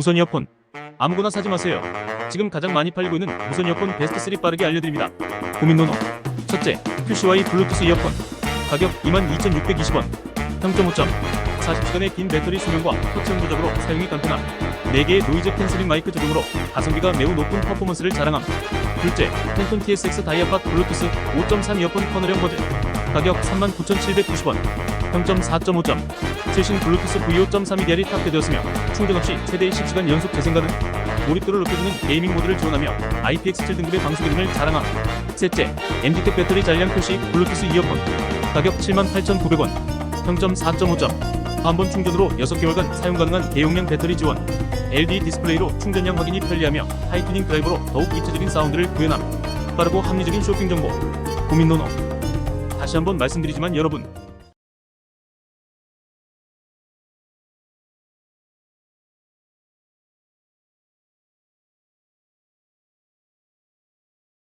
무선 이어폰. 아무거나 사지 마세요. 지금 가장 많이 팔리고 있는 무선 이어폰 베스트 3 빠르게 알려드립니다. 고민 노노. 첫째, QCY 블루투스 이어폰. 가격 22,620원. 0.5점 40시간의 긴 배터리 수명과 터치형 조작으로 사용이 간편함. 4개의 노이즈 캔슬링 마이크 조종으로 가성비가 매우 높은 퍼포먼스를 자랑함. 둘째, 팬톤 TSX 다이아팟 블루투스 5.3 이어폰 커널형 버전 가격 39,790원. 0.4.5점 최신 블루투스 V5.3 EDR이 탑재되었으며 충전 없이 최대 10시간 연속 재생 가능 몰입도를 높여주는 게이밍 모드를 지원하며 IPX7 등급의 방수 기능을 자랑함. 셋째, MDT 배터리 잔량 표시 블루투스 이어폰. 가격 78,900원. 0.4.5점 한 번 충전으로 6개월간 사용 가능한 대용량 배터리 지원. LD 디스플레이로 충전량 확인이 편리하며 하이튜닝 드라이버로 더욱 입체적인 사운드를 구현함. 빠르고 합리적인 쇼핑 정보. 고민 노노. 다시 한번 말씀드리지만 여러분